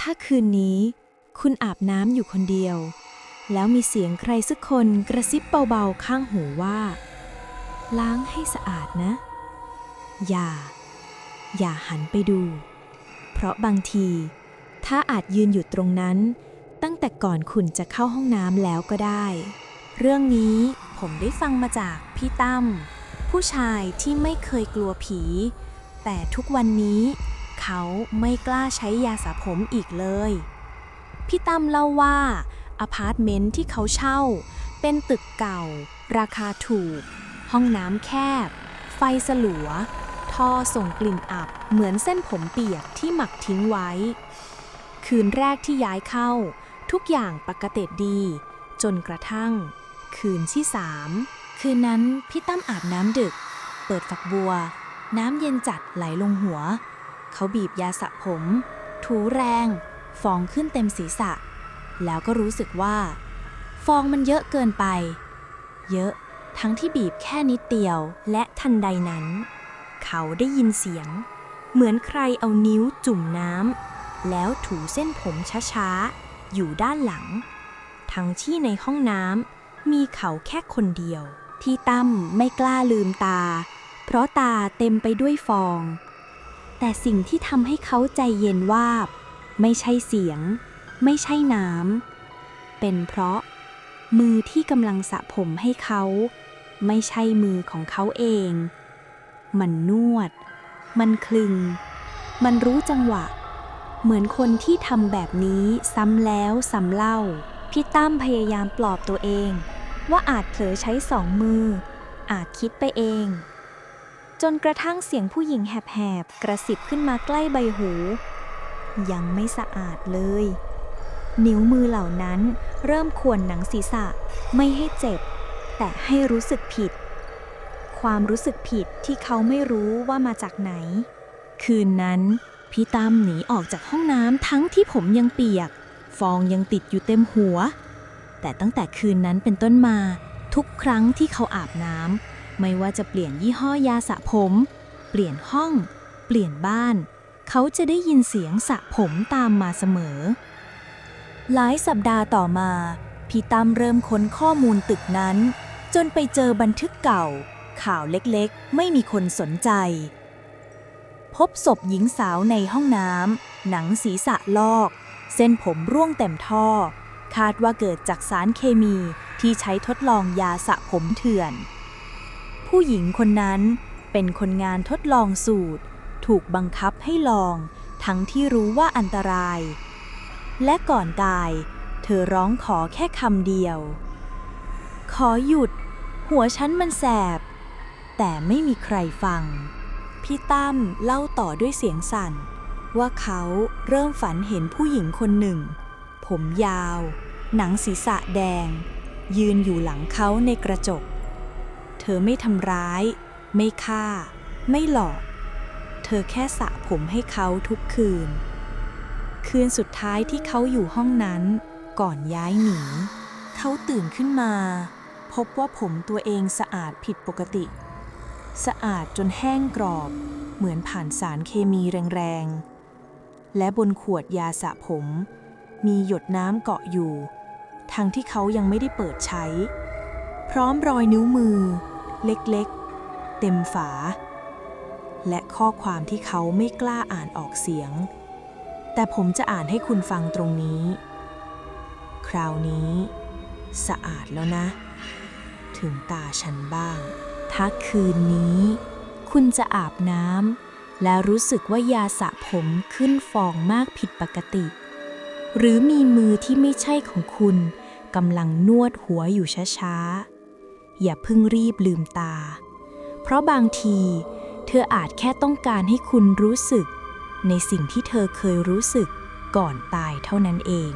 ถ้าคืนนี้คุณอาบน้ำอยู่คนเดียว แล้วมีเสียงใครสักคนกระซิบเบาๆข้างหูว่า ล้างให้สะอาดนะ อย่า อย่าหันไปดู เพราะบางที ถ้าอาจยืนอยู่ตรงนั้น ตั้งแต่ก่อนคุณจะเข้าห้องน้ำแล้วก็ได้ เรื่องนี้ผมได้ฟังมาจากพี่ตั้มผู้ชายที่ไม่เคยกลัวผี แต่ทุกวันนี้ เขาไม่กล้าใช้ยาสระผมอีกเลย พี่ตั้มเล่าว่าอพาร์ตเมนต์ที่เขาเช่า เป็นตึกเก่า ราคาถูก ห้องน้ำแคบ ไฟสลัว ท่อส่งกลิ่นอับเหมือนเส้นผมเปียกที่หมักทิ้งไว้ คืนแรกที่ย้ายเข้า ทุกอย่างปกติดี จนกระทั่ง คืนที่สามคืนนั้นพี่ตั้มอาบน้ำดึก เปิดฝักบัว น้ำเย็นจัดไหลลงหัว เขาบีบยาสระผม ถูแรง ฟองขึ้นเต็มศีรษะ แล้วก็รู้สึกว่า ฟองมันเยอะเกินไป เยอะทั้งที่บีบแค่นิดเดียวและทันใดนั้น เขาได้ยินเสียง เหมือนใครเอานิ้วจุ่มน้ำแล้วถูเส้นผมช้าๆ อยู่ด้านหลัง ทั้งที่ในห้องน้ำมีเขาแค่คนเดียว ที่ตั้มไม่กล้าลืมตา เพราะตาเต็มไปด้วยฟอง แต่สิ่งที่ทำให้เขาใจเย็นวาบ ไม่ใช่เสียง ไม่ใช่น้ำเป็นเพราะ มือที่กำลังสระผมให้เขา ไม่ใช่มือของเขาเอง มันนวด มันคลึง มันรู้จังหวะ เหมือนคนที่ทำแบบนี้ซ้ำแล้วซ้ำเล่า พี่ตั้มพยายามปลอบตัวเอง ว่าอาจเผลอใช้สองมือ อาจคิดไปเอง จนกระทั่งเสียงผู้หญิงแหบๆ กระสิบขึ้นมาใกล้ใบหู ยังไม่สะอาดเลย นิ้วมือเหล่านั้นเริ่มข่วนหนังศีรษะ ไม่ให้เจ็บ แต่ให้รู้สึกผิด ความรู้สึกผิดที่เขาไม่รู้ว่ามาจากไหน คืนนั้นพี่ตั้มหนีออกจากห้องน้ำทั้งที่ผมยังเปียก ฟองยังติดอยู่เต็มหัว แต่ตั้งแต่คืนนั้นเป็นต้นมา ทุกครั้งที่เขาอาบน้ำ ไม่ว่าจะเปลี่ยนยี่ห้อยาสระผม เปลี่ยนห้อง เปลี่ยนบ้าน เขาจะได้ยินเสียงสระผมตามมาเสมอ หลายสัปดาห์ต่อมา พี่ตั้มเริ่มค้นข้อมูลตึกนั้น จนไปเจอบันทึกเก่า ข่าวเล็กๆ ไม่มีคนสนใจ พบศพหญิงสาวในห้องน้ำหนังศีรษะลอก เส้นผมร่วงเต็มท่อ คาดว่าเกิดจากสารเคมีที่ใช้ทดลองยาสระผมเถื่อน ผู้หญิงคนนั้นเป็นคนงานทดลองสูตร ถูกบังคับให้ลอง ทั้งที่รู้ว่าอันตราย และก่อนตาย เธอร้องขอแค่คำเดียว ขอหยุด หัวฉันมันแสบ แต่ไม่มีใครฟัง พี่ตั้มเล่าต่อด้วยเสียงสั่น ว่าเขาเริ่มฝันเห็นผู้หญิงคนหนึ่ง ผมยาว หนังศีรษะแดง ยืนอยู่หลังเขาในกระจก เธอไม่ทำร้าย ไม่ฆ่า ไม่หลอก เธอแค่สระผมให้เขาทุกคืน คืนสุดท้ายที่เขาอยู่ห้องนั้น ก่อนย้ายหนี เขาตื่นขึ้นมา พบว่าผมตัวเองสะอาดผิดปกติ สะอาดจนแห้งกรอบ เหมือนผ่านสารเคมีแรงๆ และบนขวดยาสระผม มีหยดน้ำเกาะอยู่ ทั้งที่เขายังไม่ได้เปิดใช้พร้อมรอยนิ้วมือ เล็กๆ เต็มฝา และข้อความที่เขาไม่กล้าอ่านออกเสียง แต่ผมจะอ่านให้คุณฟังตรงนี้ คราวนี้ สะอาดแล้วนะ ถึงตาฉันบ้าง ถ้าคืนนี้ คุณจะอาบน้ำและรู้สึกว่ายาสระผมขึ้นฟองมากผิดปกติ หรือมีมือที่ไม่ใช่ของคุณกำลังนวดหัวอยู่ช้าๆ อย่าเพิ่งรีบลืมตา เพราะบางที เธออาจแค่ต้องการให้คุณรู้สึก ในสิ่งที่เธอเคยรู้สึกก่อนตายเท่านั้นเอง